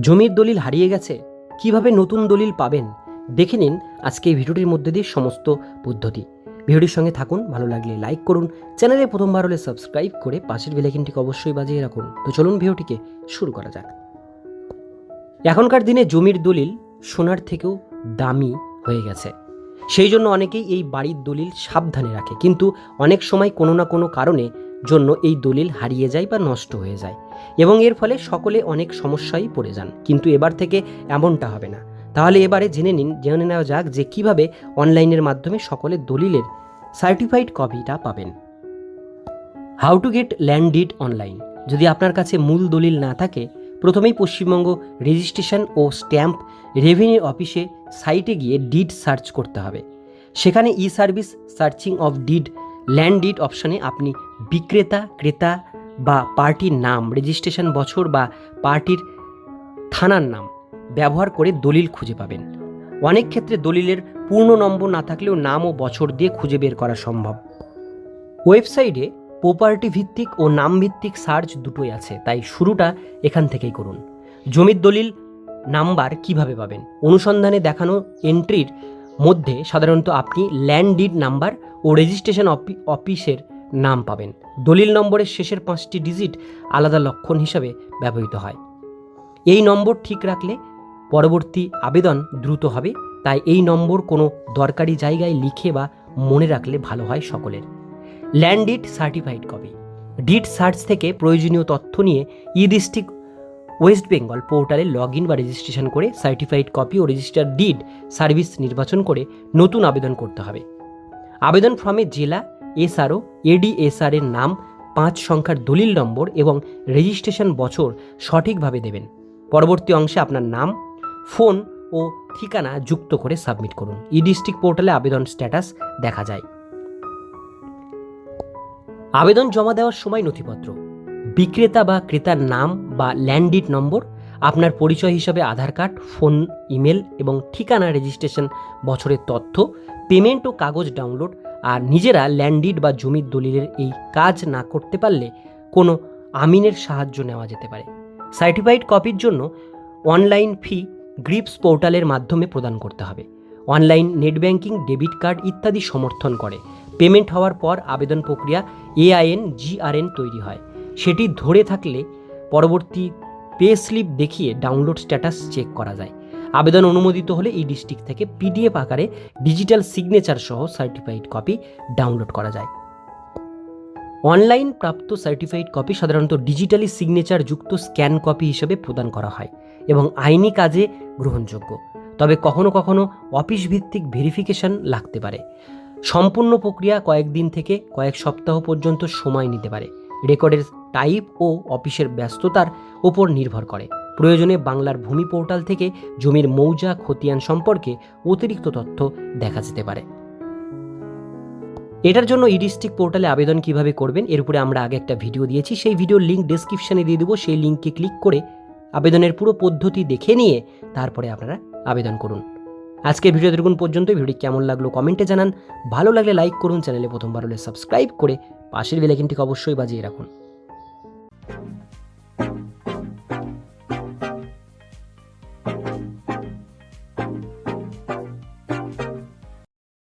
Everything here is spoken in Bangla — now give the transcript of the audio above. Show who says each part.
Speaker 1: জমির দলিল হারিয়ে গেছে, কীভাবে নতুন দলিল পাবেন? দেখে নিন আজকে এই ভিডিওটির মধ্যে দিয়ে সমস্ত পদ্ধতি। ভিডিওটির সঙ্গে থাকুন, ভালো লাগলে লাইক করুন, চ্যানেলে প্রথমবার হলে সাবস্ক্রাইব করে পাশের বেলাইকিনটিকে অবশ্যই বাজিয়ে রাখুন। তো চলুন ভিডিওটিকে শুরু করা যাক। এখনকার দিনে জমির দলিল সোনার থেকেও দামি হয়ে গেছে। সেই জন্য অনেকেই এই বাড়ির দলিল সাবধানে রাখে। কিন্তু অনেক সময় কোনো না কোনো কারণে জন্য এই দলিল হারিয়ে যায় বা নষ্ট হয়ে যায়। এবং এর ফলে সকলে অনেক সমস্যায় পড়ে যান। কিন্তু এবার থেকে এমনটা হবে না। তাহলে এবারে জেনে নিন, জেনে নেওয়া যাক যে কীভাবে অনলাইনের মাধ্যমে সকলে দলিলের সার্টিফাইড কপিটা পাবেন। How to get land deed online যদি আপনার কাছে মূল দলিল না থাকে, প্রথমেই পশ্চিমবঙ্গ রেজিস্ট্রেশন ও স্ট্যাম্প রেভিনিউ অফিসে সাইটে গিয়ে ডিড সার্চ করতে হবে। সেখানে e service searching of deed land deed অপশানে আপনি বিক্রেতা, ক্রেতা বা পার্টির নাম রেজিস্ট্রেশন বছর বা পার্টির থানার নাম ব্যবহার করে দলিল খুঁজে পাবেন। অনেক ক্ষেত্রে দলিলের পূর্ণ নম্বর না থাকলেও নাম ও বছর দিয়ে খুঁজে বের করা সম্ভব। ওয়েবসাইটে প্রপার্টি ভিত্তিক ও নাম ভিত্তিক সার্চ দুটোই আছে, তাই শুরুটা এখান থেকেই করুন। জমির দলিল নাম্বার কীভাবে পাবেন? অনুসন্ধানে দেখানো এন্ট্রির মধ্যে সাধারণত আপনি ল্যান্ড ডিড নাম্বার ও রেজিস্ট্রেশন অফিসের নাম পাবেন। দলিল নম্বরের শেষের পাঁচটি ডিজিট আলাদা লক্ষণ হিসাবে ব্যবহৃত হয়। এই নম্বর ঠিক রাখলে পরবর্তী আবেদন দ্রুত হবে, তাই এই নম্বর কোনো দরকারি জায়গায় লিখে বা মনে রাখলে ভালো হয় সকলের। Land deed certified copy. Deed search থেকে প্রয়োজনীয় তথ্য নিয়ে ই ডিস্ট্রিক্ট ওয়েস্ট বেঙ্গল পোর্টালে লগ ইন বা রেজিস্ট্রেশন করে সার্টিফাইড কপি ও রেজিস্টার ডিড সার্ভিস নির্বাচন করে নতুন আবেদন করতে হবে। আবেদন ফর্মে জেলা এসআরও এডিএসআর এর নাম, পাঁচ সংখ্যার দলিল নম্বর এবং রেজিস্ট্রেশন বছর সঠিকভাবে দেবেন। পরবর্তী অংশে আপনার নাম ফোন ও ঠিকানা যুক্ত করে সাবমিট করুন। ই ডিস্ট্রিক্ট পোর্টালে আবেদন স্ট্যাটাস দেখা যায়। আবেদন জমা দেওয়ার সময় নথিপত্র, বিক্রেতা বা ক্রেতার নাম বা ল্যান্ডিড নম্বর, আপনার পরিচয় হিসাবে আধার কার্ড, ফোন, ইমেল এবং ঠিকানা রেজিস্ট্রেশন, বছরের তথ্য, পেমেন্ট ও কাগজ ডাউনলোড আর নিজেরা ল্যান্ডিড বা জমির দলিলের এই কাজ না করতে পারলে কোনো আমিনের সাহায্য নেওয়া যেতে পারে। সার্টিফাইড কপির জন্য অনলাইন ফি গ্রিপস পোর্টালের মাধ্যমে প্রদান করতে হবে। Online net banking, debit card ইত্যাদি সমর্থন করে। পেমেন্ট হওয়ার পর আবেদন প্রক্রিয়া এআইএন জিআরএন তৈরি হয়। সেটি ধরে থাকলে পরবর্তী পে স্লিপ দেখিয়ে ডাউনলোড স্ট্যাটাস চেক করা যায়। আবেদন অনুমোদিত হলে এই ডিস্ট্রিক্ট থেকে পিডিএফ আকারে ডিজিটাল সিগনেচার সহ সার্টিফাইড কপি ডাউনলোড করা যায়। অনলাইন প্রাপ্ত সার্টিফাইড কপি সাধারণত ডিজিটালি সিগনেচার যুক্ত স্ক্যান কপি হিসেবে প্রদান করা হয় এবং আইনি কাজে গ্রহণযোগ্য। তবে কখনো কখনো অফিস ভিত্তিক ভেরিফিকেশন লাগতে পারে। সম্পূর্ণ প্রক্রিয়া কয়েকদিন থেকে কয়েক সপ্তাহ পর্যন্ত সময় নিতে পারে। রেকর্ডের টাইপ ও অফিসের ব্যস্ততার ওপর নির্ভর করে। প্রয়োজনে বাংলার ভূমি পোর্টাল থেকে জমির মৌজা, খতিয়ান সম্পর্কে অতিরিক্ত তথ্য দেখা যেতে পারে। এটার জন্য ইডিস্টিক পোর্টালে আবেদন কীভাবে করবেন, এর উপরে আমরা আগে একটা ভিডিও দিয়েছি। সেই ভিডিওর লিঙ্ক ডেসক্রিপশনে দিয়ে দেবো। সেই লিঙ্কে ক্লিক করে আবেদনের পুরো পদ্ধতি দেখে নিয়ে তারপরে আপনারা আবেদন করুন। আজকের ভিডিও দেখুন পর্যন্ত ভিডিও কেমন লাগল কমেন্টে জানান। ভালো লাগলে লাইক করুন, চ্যানেলে প্রথমবার হলে সাবস্ক্রাইব করে পাশের বেলাইকিনটিকে অবশ্যই বাজিয়ে রাখুন।